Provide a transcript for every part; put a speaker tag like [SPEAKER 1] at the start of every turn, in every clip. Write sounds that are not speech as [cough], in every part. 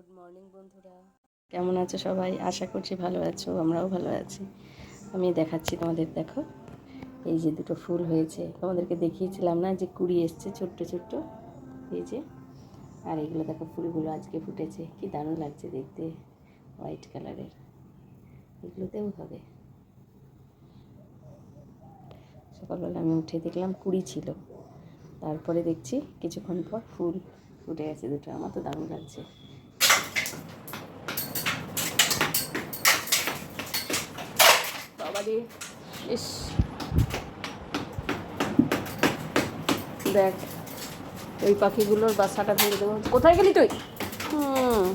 [SPEAKER 1] Good morning বন্ধুরা। কেমন আছো সবাই? আশা করছি ভালো আছো, আমরাও ভালো আছি। আমি দেখাচ্ছি তোমাদের, দেখো। এই যে দুটো ফুল হয়েছে। তোমাদেরকে দেখিয়েছিলাম না যে কুড়ি এসছে, ছোট্ট ছোট্ট। এই যে। আর এগুলো দেখো, ফুলগুলো আজকে ফুটেছে। কি দারুণ লাগছে দেখতে, হোয়াইট কালারের। এগুলোতেও হবে। সকালবেলা আমি উঠে দেখলাম কুড়ি ছিল। তারপরে দেখছি কিছুক্ষণ পর ফুল ফুটে গেছে দুটো। আমার তো দারুণ লাগছে। বাবা ইস। দেখ, ওই পাখিগুলোর বাসাটা ভেঙে দেবো। কোথায় গেলি তুই? হুম।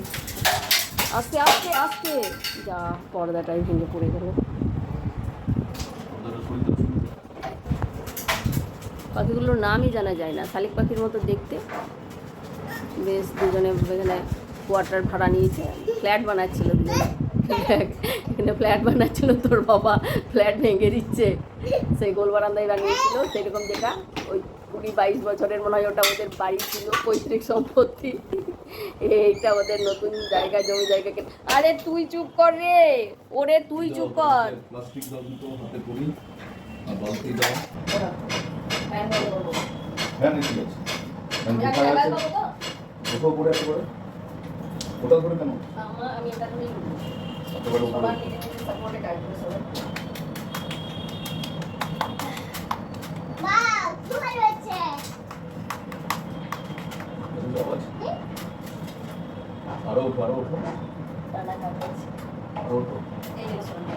[SPEAKER 1] আস্তে আস্তে আস্তে। যা, পর্দাটাই ভেঙে পড়ে গেল। পাখিগুলোর নামই জানা যায় না। শালিক পাখির মতো দেখতে। বেশ, দুজনে এখানে কোয়ার্টার ভাড়া নিয়েছে। ফ্ল্যাট বানাচ্ছিল দুজনে। দেখ, এখানে ফ্ল্যাট বানাচ্ছিল তোর বাবা ফ্ল্যাট ভেঙে দিচ্ছে। সেই গোল বারান্দায় বানিয়েছিল সেরকম যেটা ওই কুড়ি বাইশ বছরের মনে হয় ওটা ওদের বাড়ি ছিল পৈতৃক সম্পত্তি। এইটা ওদের নতুন জায়গা জমি জায়গা কেন- আরে তুই চুপ কর রে! ওরে তুই চুপ কর!
[SPEAKER 2] প্লাস্টিক দাও দুটো হাতে করি আর বালতি দাও।
[SPEAKER 1] হ্যাঁ, বলো।
[SPEAKER 2] না, ঠিক আছে ফ্যান কোথায় আছে?
[SPEAKER 1] বলো তো।
[SPEAKER 2] কোথাও করে একেবারে কোথাও করে কেন?
[SPEAKER 1] আমি এটা সবার নিজে নিজে সাপোর্টে কাজ করে সবাই
[SPEAKER 2] আরও ওঠো
[SPEAKER 1] আরও করছে
[SPEAKER 2] আরও ওঠো
[SPEAKER 1] এই যে শোনো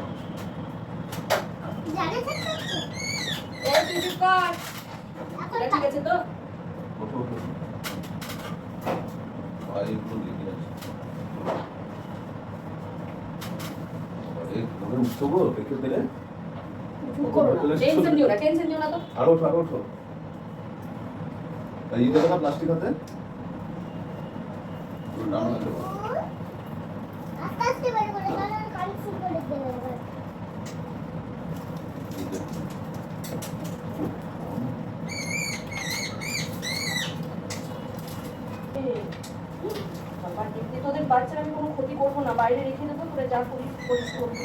[SPEAKER 1] এই তুই কর ঠিক আছে তো।
[SPEAKER 2] ওঠো ওঠো পায়েগুলো লেগে আছে আরে ওদের উঠছো গো দেখে পেলে
[SPEAKER 1] চুপ করো না টেনশন নিও না টেনশন নিও না তো।
[SPEAKER 2] আরও ওঠো আরও ওঠো। এই দেখো না প্লাস্টিক হাতে ওগুলো ডাউন আছে এই যে।
[SPEAKER 1] বাবা দেখতে তোদের বাচ্চারা আমি কোনো ক্ষতি করব না বাইরে রেখে দেবো তোরা যা করিস করিস করবি।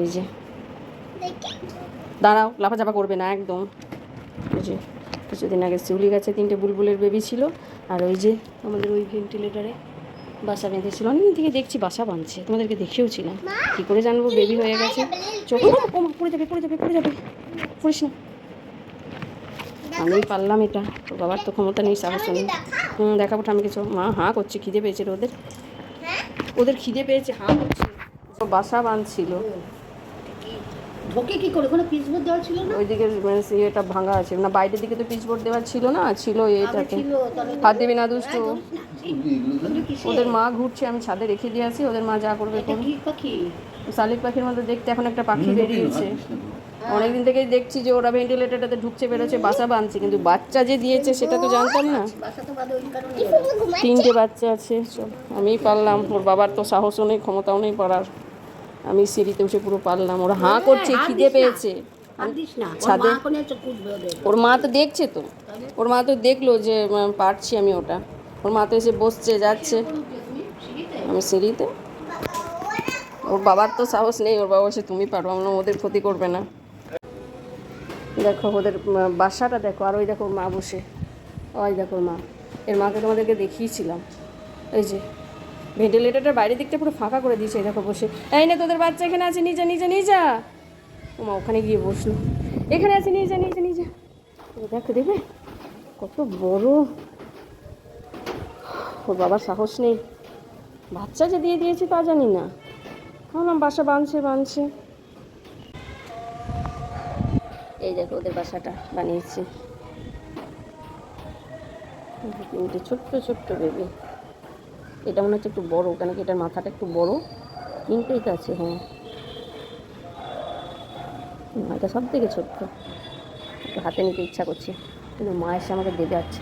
[SPEAKER 1] এই যে। দাঁড়াও লাফাচাপা করবে না একদম। ওই যে কিছুদিন আগে শিউলি গাছে তিনটে বুলবুলের বেবি ছিল আর ওই যে আমাদের ওই ভেন্টিলেটারে বাসা বেঁধেছিল। অনেকদিন থেকে দেখছি বাসা বাঁধছে তোমাদেরকে দেখেও ছিলাম। কী করে জানব বেবি হয়ে গেছে? চোখ পড়ে যাবে পড়ে যাবে পড়ে যাবে। পড়িস না। আমি পারলাম এটা। তোর বাবার তো ক্ষমতা নেই সাহস নেই। হুম দেখাবো আমি কিছু মা হাঁ করছে খিদে পেয়েছে ওদের। ওদের খিদে পেয়েছে হাঁ করছে। বাসা বাঁধছিল।
[SPEAKER 3] ঢোকে কি করে? ওখানে পিচবোর্ড দেওয়া ছিল না?
[SPEAKER 1] ওইদিকে মানে এটা ভাঙা আছে। না বাইরের দিকে তো পিচবোর্ড দেওয়া ছিল না? ছিল
[SPEAKER 3] ছিল
[SPEAKER 1] হাত দিবি না দুষ্টু? ওদের মা ঘুরছে আমি ছাদে রেখে দিয়ে আসি ওদের মা যা করবে
[SPEAKER 3] পাখি?
[SPEAKER 1] শালিক পাখির মধ্যে দেখতে এখন একটা পাখি বেরিয়েছে। অনেকদিন থেকেই দেখছি যে ওরা ভেন্টিলেটারটাতে ঢুকছে বেরোচ্ছে বাসা বাঁধছে কিন্তু বাচ্চা যে দিয়েছে সেটা তো জানতাম না।
[SPEAKER 3] বাসা তো বাদে ওই কারণে।
[SPEAKER 1] তিনটে বাচ্চা আছে আমিই পারলাম ওর বাবার তো সাহসও নেই ক্ষমতাও নেই পারার আমি সিঁড়িতে উঠে পুরো পারলাম। ওরা হাঁ করছে খিদে পেয়েছে।
[SPEAKER 3] ওর
[SPEAKER 1] ছাদে-
[SPEAKER 3] মা এসে
[SPEAKER 1] ওর তো দেখছে তো। ওর মা তো দেখল যে পারছি আমি ওটা। ওর মা তো এসে বসছে যাচ্ছে। আমি সিঁড়িতে। ওর বাবার তো সাহস নেই ওর বাবা বলছে তুমি পারো। আমরা ওদের ক্ষতি করবে না। দেখো ওদের বাসাটা দেখো আর ওই দেখো ওর মা বসে। ওই দেখো মা। এর মাকে তোমাদেরকে দেখিয়েছিলাম। এই যে ভেন্টিলেটারটা বাইরের দিকটা পুরো ফাঁকা করে দিয়েছে দেখো বসে। এই না, তোদের বাচ্চা এখানে আছে নিজে নিজে নিজে ও মা ওখানে গিয়ে বসল। এখানে আছে যা যা ও দেখো, দেখবে? কত বড়। ওর বাবার সাহস নেই। বাচ্চা যে দিয়ে দিয়েছে তা জানি না। ভাবলাম বাসা বাঁধছে বাঁধছে। এই দেখো, ওদের বাসাটা বানিয়েছি। ছোট্ট ছোট্ট বেবি এটা মনে হচ্ছে একটু বড়, কেন কি এটার মাথাটা একটু বড়? তিনটেই তো আছে হ্যাঁ। এটা সব থেকে ছোট্ট। একটু হাতে নিতে ইচ্ছা করছে, কিন্তু মা এসে আমাকে দেবে আছে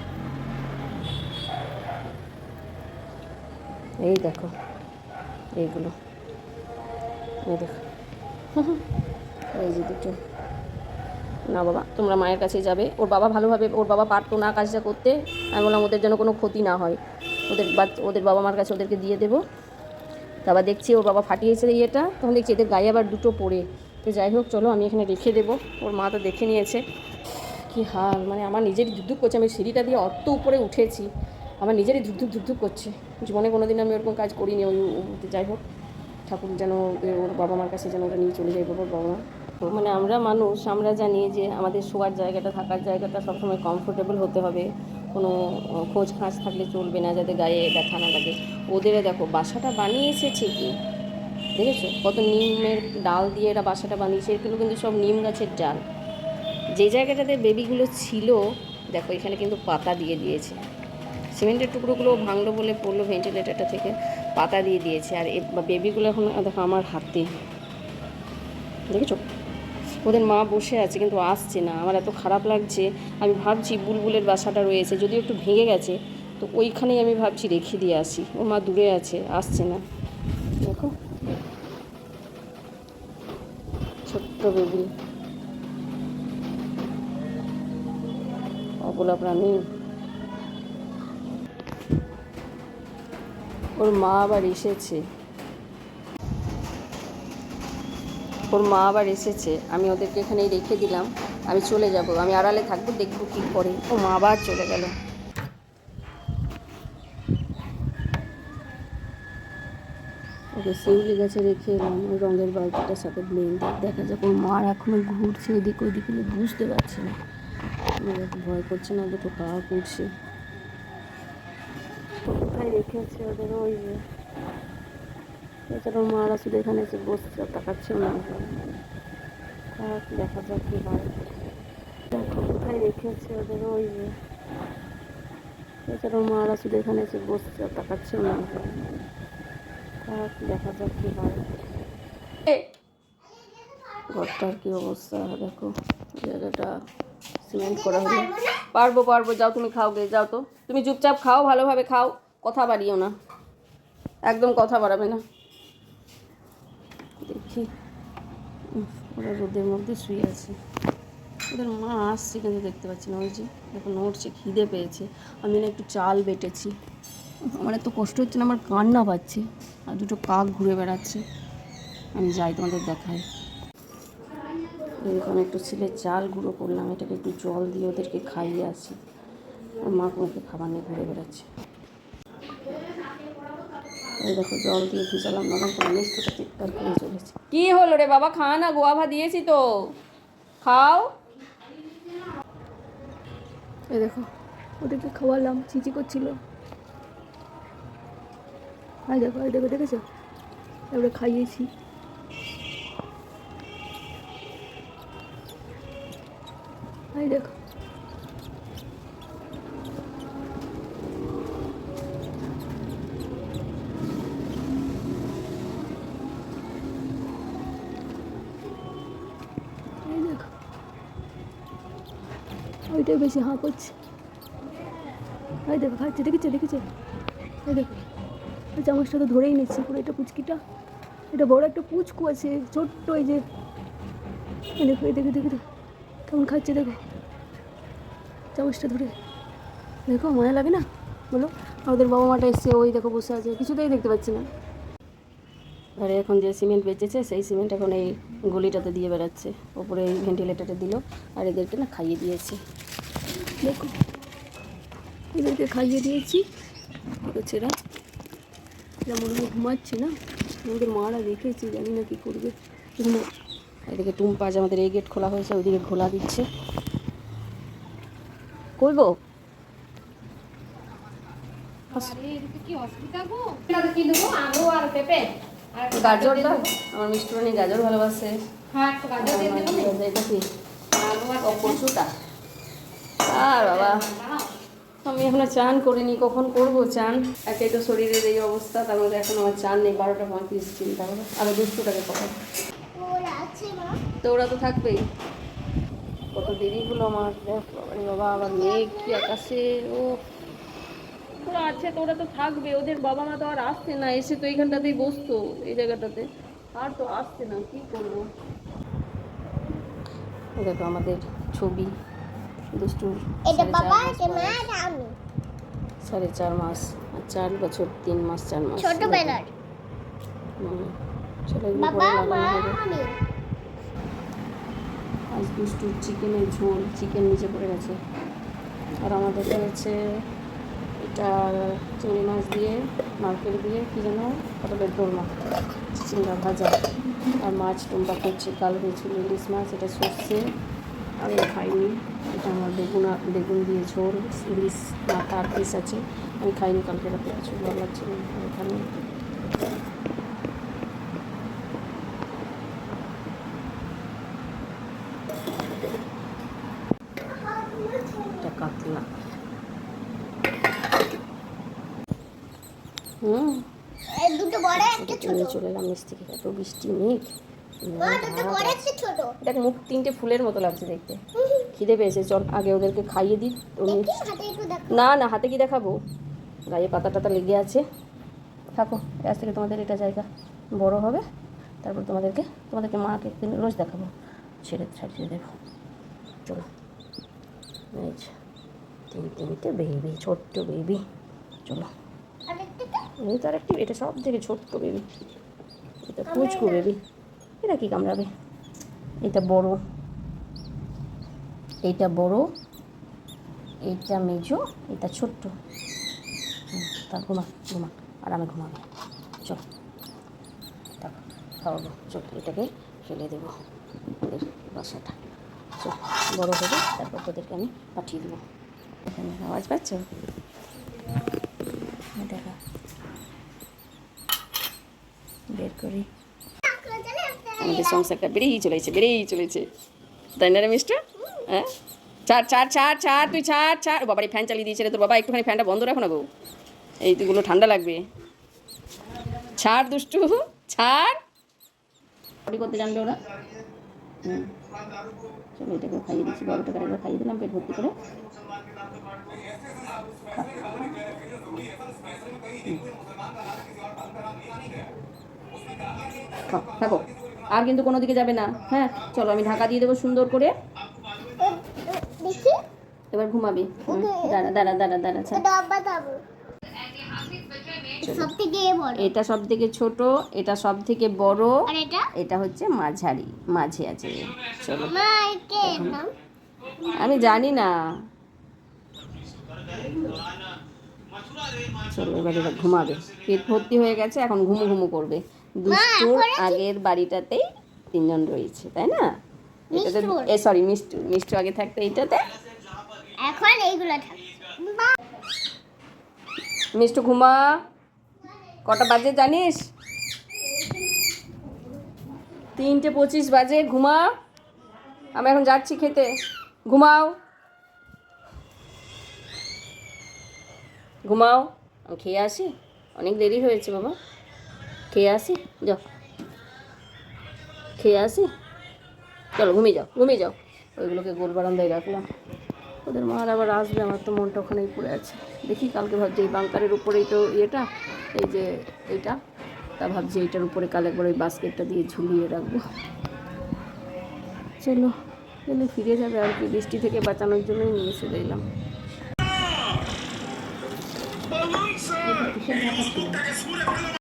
[SPEAKER 1] এই দেখো, এইগুলো। এই দেখো। [laughs] এই যে দুটো। না বাবা, তোমরা মায়ের কাছে যাবে। ওর বাবা ভালোভাবে, ওর বাবা পারতো না কাজটা করতে। আমি বললাম, ওদের যেন কোনো ক্ষতি না হয়। ওদের ওদের বাবা মার কাছে ওদেরকে দিয়ে দেবো। তারপর দেখছি ওর বাবা ফাটিয়েছে ইয়েটা, তখন দেখছি এদের গায়ে আবার দুটো পড়ে। তো যাই হোক, চলো আমি এখানে রেখে দেবো। ওর মা তো দেখে নিয়েছে। কি হাল মানে আমার নিজেরই ধুকধুক করছে। আমি সিঁড়িটা দিয়ে অত উপরে উঠেছি। আমার নিজেরই ধুকধুক ধুকধুক করছে। জীবনে কোনো দিন আমি ওরকম কাজ করিনি ওই যাই হোক, ঠাকুর যেন ওর বাবা মার কাছে যেন ওটা নিয়ে চলে যায় ওর বাবা মা। মানে আমরা মানুষ, আমরা জানি যে আমাদের শোয়ার জায়গাটা, থাকার জায়গাটা সবসময় কমফোর্টেবল হতে হবে। কোনো খোঁজ খাঁজ থাকলে চলবে না যাতে গায়ে ব্যথা না লাগে। ওদেরও দেখো, বাসাটা বানিয়েছে ঠিকই, দেখেছ? কত নিমের ডাল দিয়ে এরা বাসাটা বানিয়েছে এগুলো কিন্তু সব নিম গাছের ডাল। যে জায়গাটাতে বেবিগুলো ছিল, দেখো, এখানে কিন্তু পাতা দিয়ে দিয়েছে। সিমেন্টের টুকরোগুলো ভাঙলো বলে পড়ল ভেন্টিলেটারটা থেকে, পাতা দিয়ে দিয়েছে। আর বেবিগুলো এখন, দেখো, আমার হাতে। দেখেছ? ওদের মা বসে আছে, কিন্তু আসছে না। আমার এত খারাপ লাগছে। আমি ভাবছি বুলবুলের বাসাটা রয়েছে, যদিও একটু ভেঙে গেছে, তো ওইখানেই আমি ভাবছি রেখে দিয়ে আসি। ওর মা দূরে আছে, আসছে না। দেখো। ছোট্ট বেবি। অবলা প্রাণী। ওর মা আবার এসেছে। ওর মা আবার এসেছে, আমি ওদেরকে এখানেই রেখে দিলাম, আমি চলে যাব, আমি আড়ালে থাকব, দেখব কী করে। ও মা আবার চলে গেল। ওকে শিউলি গাছে রেখে এলাম রঙের বালতিটার সাথে ব্লেন্ডার দেখা যাক ওর মার এখনও ঘুরছে এদিক কিন্তু বুঝতে পারছি না। ভয় করছে না, দুটো পা করছে রেখেছে ওদের ওই যে? এছাড়াও মারা শুধু এখানে এসে বসছে তাকাচ্ছে না। থাক, দেখা যাক কি হয়। দেখো কোথায় রেখেছে ওদের ওই যে? এছাড়াও মারা শুধু এখানে এসে বসছে তাকাচ্ছে না। থাক, দেখা যাক কি হয়। ঘরটার কি অবস্থা দেখো। জায়গাটা সিমেন্ট করা হলো। পারব পারব। যাও তুমি খাও গে যাও তো। তুমি চুপচাপ খাও ভালোভাবে খাও। কথা বাড়িও না। একদম কথা বাড়াবে না দেখি ওরা রোদের মধ্যে শুয়ে আছে। ওদের মা আসছে কিন্তু দেখতে পাচ্ছি না। ওই যে এখন নড়ছে, খিদে পেয়েছে। আমি না একটু চাল বেটেছি। আমার এত কষ্ট হচ্ছে না, আমার কান্না পাচ্ছে। আর দুটো কাক ঘুরে বেড়াচ্ছে। আমি যাই তোমাদের দেখাই। এরকম একটু ছেলে চাল গুঁড়ো করলাম। এটাকে একটু জল দিয়ে ওদেরকে খাইয়ে আসি। আর মা কোনোকে খাবার নিয়ে ঘুরে বেড়াচ্ছে। এই দেখো জল দিয়ে ভিজালাম নরম করে মিষ্টিটা চিৎকার করে চলেছে কি হলো রে বাবা? খা না গোয়াভা দিয়েছি তো। খাও। এই দেখো ওদেরকে খাওয়ালাম চিচি করছিল। এই দেখো এই দেখো দেখেছ? এবারে খাইয়েছি। এই দেখো ওইটাই বেশি হাঁ করছে। এই দেখো, খাচ্ছে, দেখেছে দেখেছে? এই দেখো ওই চামচটা তো ধরেই নিচ্ছে, পুরো এটা পুচকিটা। এটা বড় একটা পুচকু আছে, ছোট্ট এই যে। দেখো, এই দেখো দেখো দেখো, কেমন খাচ্ছে, দেখো। চামচটা ধরে। দেখো মজা লাগে না? বলো। আমাদের বাবা মাটা এসছে, ওই দেখো বসে আছে, কিছুতেই দেখতে পাচ্ছি না। ঘরে এখন যে সিমেন্ট বেঁচেছে, সেই সিমেন্ট এখন এই গলিটাতে দিয়ে বেড়াচ্ছে। ওপরে এই ভেন্টিলেটারে দিল আর এদেরকে না খাইয়ে দিয়েছে। দেখো, এদেরকে খাইয়ে দিয়েছি। হচ্ছে এরা মনে ঘুমাচ্ছে না, আমাদের মারা দেখেছি জানি না কী করবে। এদিকে টুম্পা আমাদের এই গেট খোলা হয়েছে, ওইদিকে খোলা দিচ্ছে। করব? গাজর দাও আমার মিষ্টুরানি গাজর ভালোবাসে
[SPEAKER 3] হ্যাঁ একটা গাজর দিয়ে দেবো নে?
[SPEAKER 1] এটা কি?
[SPEAKER 3] আর
[SPEAKER 1] কচুটা। আর বাবা আমি এখনও চান করিনি কখন করব চান? একেই তো শরীরের এই অবস্থা তার মধ্যে এখন আমার চান নেই বারোটা পঁয়ত্রিশ চিন্তা করো আরও কথা
[SPEAKER 4] ওরা আছে
[SPEAKER 1] তো ওরা তো থাকবেই। কত দেরি হলো আমার বাবা আবার মেঘ কি আকাশে ও ওরা আছে তো ওরা তো থাকবে ওদের বাবা মা তো আর আসছে না এসে তো এইখানটাতেই বসতো এই জায়গাটাতে। আর তো আসছে না কি করব? দেখো আমাদের ছবি দুষ্টুর সাড়ে চার মাস আর চার বছর তিন মাস চার মাস।
[SPEAKER 4] ছোটবেলার
[SPEAKER 1] আজ দুষ্টুর চিকেনের ঝোল চিকেন নিচে পড়ে গেছে। আর আমাদের হচ্ছে এটা চিংড়ি মাছ দিয়ে নারকেল দিয়ে, কী যেন পটলের দোরমা চিংড়া ভাজা। আর মাছ টুম্পা করছে, কাল হয়েছিল ইলিশ মাছ, এটা সর্ষে। আমি খাইনি, এটা আমার বেগুন বেগুন দিয়ে ঝোল, ইলিশ মাথা পিস আছে। আমি খাইনি কালকে রাতে কিছু ভালো লাগছে এখানে এটা কাতলা হুম।
[SPEAKER 4] দুটো বড় একটা ছোট।
[SPEAKER 1] চলে এলাম নিচ থেকে এত বৃষ্টি মেঘ দেখ মুখ তিনটে ফুলের মতো লাগছে দেখতে। খিদে পেয়েছে চল আগে ওদেরকে খাইয়ে দিই। না না হাতে কি দেখাবো? গায়ে পাতা টাতা লেগে আছে। থাকো আজ থেকে তোমাদের এটা জায়গা বড় হবে। তারপর তোমাদেরকে তোমাদেরকে মাকে একদিন রোজ দেখাবো। ছেড়ে ছাড়িয়ে দেবো। চলো। তিন তিনটে বেবি ছোট্ট বেবি চলো।
[SPEAKER 4] আরেকটা
[SPEAKER 1] এই তো আরেকটি এটা সব থেকে ছোট্ট বেবি এটা পুচকু বেবি এটা কি কামড়াবে? এটা বড়। এইটা বড়। এইটা মেজো। এটা ছোট্ট। হুম, তা ঘুমা ঘুমা। আরামে ঘুমাবে। চল। দেখো খাওয়াবো। চল এটাকে ফেলে দেবো। ওদের বাসাটা। চল বড় হবে তারপর তোদেরকে আমি পাঠিয়ে দেবো। এখানে আওয়াজ পাচ্ছ? দেখা। বের করি। আমাদের সংসারটা বেড়েই চলেছে বেড়েই চলেছে। তাই না রে মিস্টার হ্যাঁ? ছাড় ছাড় ছাড় ছাড় তুই ছাড় ছাড়। বাবার ফ্যান চালিয়ে দিয়েছে রে তোর বাবা একটুখানি ফ্যানটা বন্ধ রাখো না গো। এই তুগুলো ঠান্ডা লাগবে। ছাড় দুষ্টু ছাড়। পটি করতে জানবে ওরা। হুম। চলো এটাকে খাইয়ে দিচ্ছি বারো টাকা একবার খাইয়ে দিলাম পেট ভর্তি করে। থাকো। আর কিন্তু কোনো দিকে যাবে না। হ্যাঁ চলো আমি ঢাকা দিয়ে দেবো সুন্দর করে। এবার ঘুমাবি। দাঁড়া দাঁড়া দাঁড়া দাঁড়া
[SPEAKER 4] এটা সব থেকে
[SPEAKER 1] ছোট এটা সব থেকে বড়
[SPEAKER 4] এটা?
[SPEAKER 1] এটা হচ্ছে মাঝারি মাঝে আছে। চলো। আমি জানি না। চলো এবার এবার ঘুমাবে। পেট ভর্তি হয়ে গেছে এখন ঘুমু ঘুমু করবে। দুষ্টুর আগের বাড়িটাতেই তিনজন রয়েছে তাই না? এটাতে এ সরি মিষ্টু। মিষ্টু আগে থাকতো এইটাতে।
[SPEAKER 4] এখন এইগুলো থাক।
[SPEAKER 1] মিষ্টু ঘুমা। কটা বাজে জানিস? তিনটে পঁচিশ বাজে ঘুমা। আমি এখন যাচ্ছি খেতে। ঘুমাও। ঘুমাও। আমি খেয়ে আসি? অনেক দেরি হয়েছে বাবা। খেয়ে আসি যাও খেয়ে আসি চলো ঘুমিয়ে যাও ঘুমিয়ে যাও ওইগুলোকে গোল বারান্দায় রাখলাম ওদের মার আবার আসবে আমার তো মনটা ওখানেই পড়ে আছে দেখি কালকে ভাবছি এই বাংকারের উপরেই তো ইয়েটা এই যে এইটা তা ভাবছি এইটার উপরে কাল একবার ওই বাস্কেটটা দিয়ে ঝুলিয়ে রাখব চলো এলে ফিরে যাবে আর কি বৃষ্টি থেকে বাঁচানোর জন্যই নিয়ে চলে এলাম